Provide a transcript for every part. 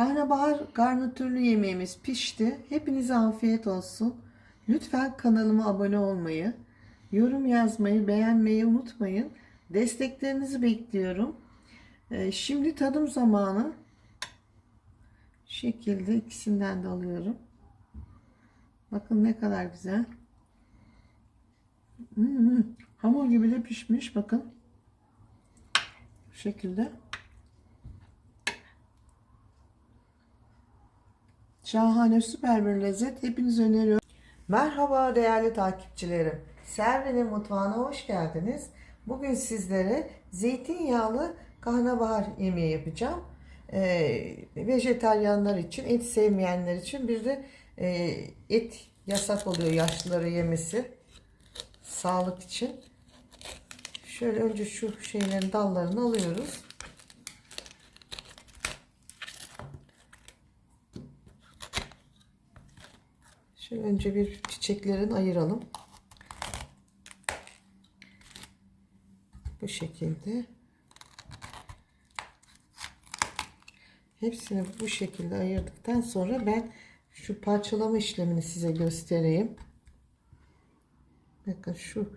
Karnabahar garnitürlü yemeğimiz pişti. Hepinize afiyet olsun. Lütfen kanalıma abone olmayı, yorum yazmayı, beğenmeyi unutmayın. Desteklerinizi bekliyorum. Ee, Şimdi tadım zamanı. Şekilde ikisinden de alıyorum. Bakın ne kadar güzel. Hmm, hamur gibi de pişmiş. Bakın. Bu şekilde. Şahane süper bir lezzet. Hepinize öneriyorum. Merhaba değerli takipçilerim. Servi'nin mutfağına hoş geldiniz. Bugün sizlere zeytinyağlı karnabahar yemeği yapacağım. Ee, vejetaryenler için, et sevmeyenler için bir de e, et yasak oluyor yaşlıları yemesi. Sağlık için. Şöyle önce şu şeylerin dallarını alıyoruz. Şöyle önce bir çiçeklerini ayıralım. Bu şekilde. Hepsini bu şekilde ayırdıktan sonra ben şu parçalama işlemini size göstereyim. Bakın şu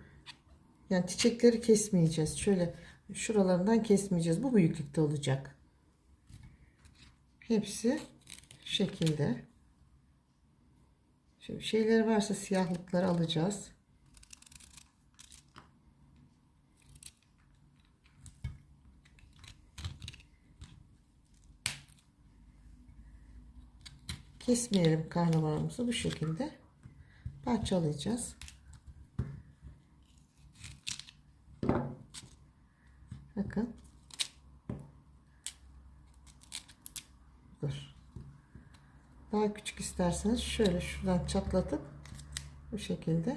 yani çiçekleri kesmeyeceğiz. Şöyle şuralarından kesmeyeceğiz. Bu büyüklükte olacak. Hepsi şekilde. Şimdi şeyleri varsa siyahlıkları alacağız. Kesmeyelim karnabaharımızı bu şekilde parçalayacağız. Bakın. Dur. Daha küçük isterseniz şöyle şuradan çatlatıp bu şekilde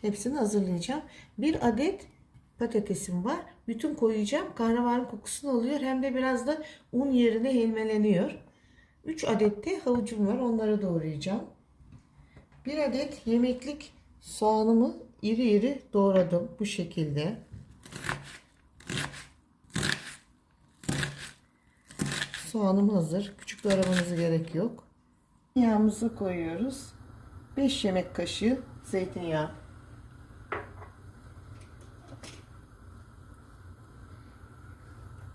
hepsini hazırlayacağım. Bir adet patatesim var. Bütün koyacağım. Karnabaharın kokusunu alıyor. Hem de biraz da un yerine helmeleniyor. 3 adet de havucum var. Onları doğrayacağım. Bir adet yemeklik soğanımı iri iri doğradım. Bu şekilde. Soğanım hazır. Küçük doğramanıza gerek yok. Yağımızı koyuyoruz. 5 yemek kaşığı zeytinyağı.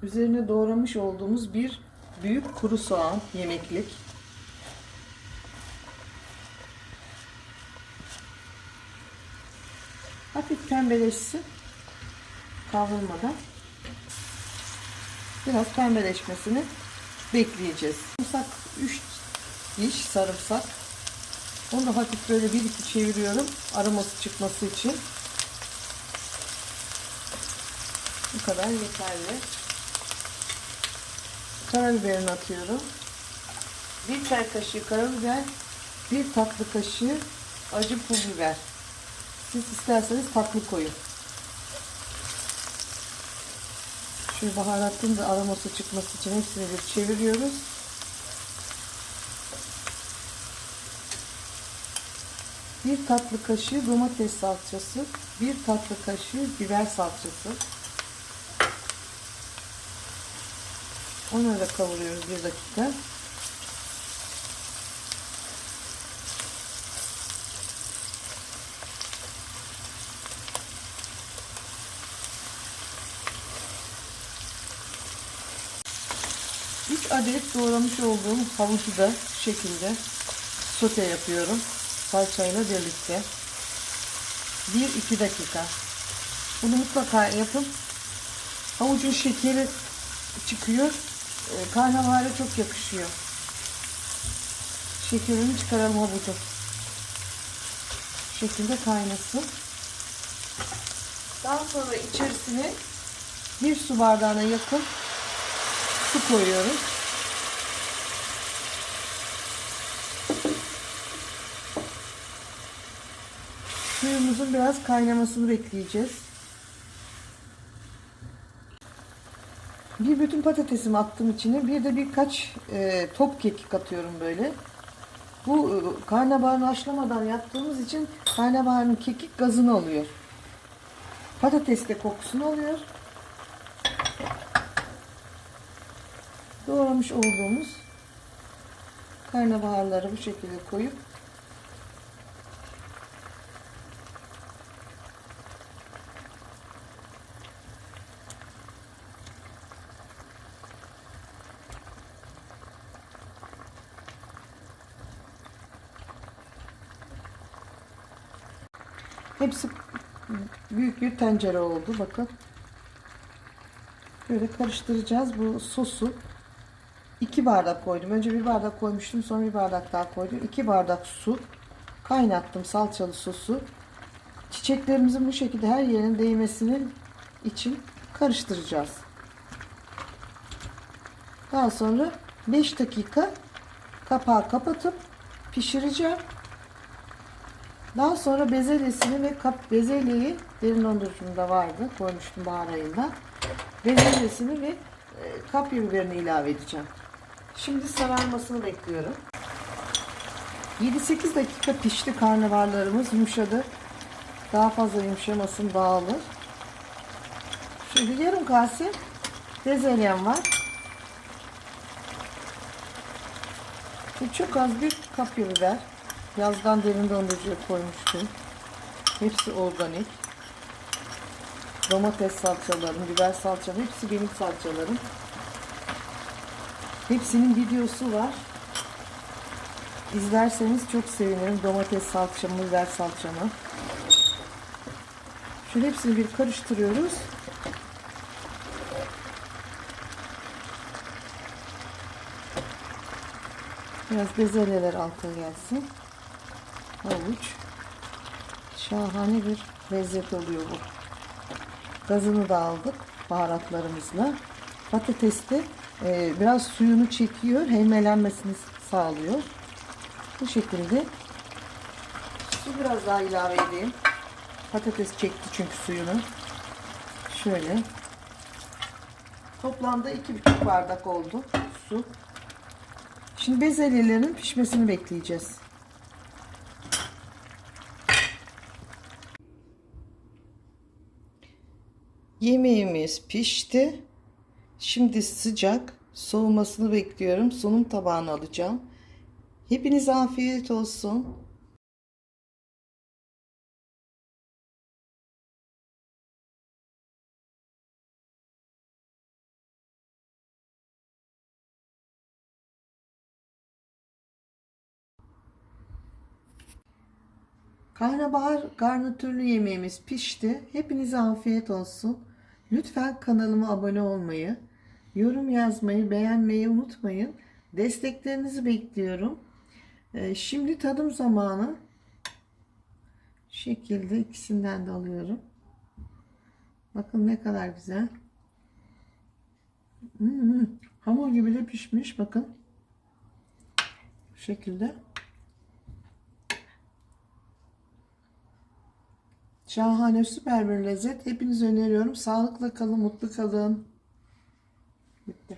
Üzerine doğramış olduğumuz bir büyük kuru soğan yemeklik. Hafif pembeleşsin. Kavrulmadan. Biraz pembeleşmesini bekleyeceğiz. Sarımsak 3 diş sarımsak. Onu hafif böyle bir iki çeviriyorum. Aroması çıkması için. Bu kadar yeterli. Karabiberini atıyorum. Bir çay kaşığı karabiber, bir tatlı kaşığı acı pul biber. Siz isterseniz tatlı koyun. Şu baharatın da aroması çıkması için hepsini bir çeviriyoruz. Bir tatlı kaşığı domates salçası, bir tatlı kaşığı biber salçası. Onları da kavuruyoruz bir dakika. Üç adet doğramış olduğum havucu da şu şekilde sote yapıyorum. Salçayla birlikte. 1-2 dakika. Bunu mutlaka yapın. Havucun şekeri çıkıyor. E, karnabahara çok yakışıyor. Şekerini çıkaralım havucu. Şekilde kaynasın. Daha sonra içerisine bir su bardağına yakın su koyuyoruz. Suyumuzun biraz kaynamasını bekleyeceğiz. Bir bütün patatesimi attım içine. Bir de birkaç e, top kekik atıyorum böyle. Bu e, karnabaharını haşlamadan yaptığımız için karnabaharın kekik gazını alıyor. Patates de kokusunu alıyor. Doğramış olduğumuz karnabaharları bu şekilde koyup Hepsi büyük bir tencere oldu bakın. Böyle karıştıracağız bu sosu. 2 bardak koydum. Önce bir bardak koymuştum. Sonra bir bardak daha koydum. 2 bardak su kaynattım salçalı sosu. Çiçeklerimizin bu şekilde her yerine değmesinin için karıştıracağız. Daha sonra 5 dakika kapağı kapatıp pişireceğim. Daha sonra bezelyesini ve kap bezelyeyi derin dondurucumda vardı. Koymuştum bahar ayında. Bezelyesini ve e, kapya biberini ilave edeceğim. Şimdi sararmasını bekliyorum. 7-8 dakika pişti karnabaharlarımız yumuşadı. Daha fazla yumuşamasın dağılır. Şimdi yarım kase bezelyem var. Ve çok az bir kapya biber. Yazdan derin dondurucuya koymuştum. Hepsi organik. Domates salçalarım, biber salçam hepsi benim salçalarım. Hepsinin videosu var. İzlerseniz çok sevinirim. Domates salçamı, biber salçamı. Şöyle hepsini bir karıştırıyoruz. Biraz bezelyeler alta gelsin. Havuç. Şahane bir lezzet oluyor bu. Gazını da aldık baharatlarımızla. Patates de e, biraz suyunu çekiyor. Hemelenmesini sağlıyor. Bu şekilde su biraz daha ilave edeyim. Patates çekti çünkü suyunu. Şöyle. Toplamda 2,5 bardak oldu su. Şimdi bezelyelerin pişmesini bekleyeceğiz. Yemeğimiz pişti. Şimdi sıcak. Soğumasını bekliyorum. Sunum tabağına alacağım. Hepinize afiyet olsun. Karnabahar garnitürlü yemeğimiz pişti. Hepinize afiyet olsun. Lütfen kanalıma abone olmayı, yorum yazmayı, beğenmeyi unutmayın. Desteklerinizi bekliyorum. Ee, şimdi tadım zamanı. Şekilde ikisinden de alıyorum. Bakın ne kadar güzel. Hmm, hamur gibi de pişmiş. Bakın. Bu şekilde. Şahane süper bir lezzet. Hepinize öneriyorum. Sağlıkla kalın, mutlu kalın. Bitti.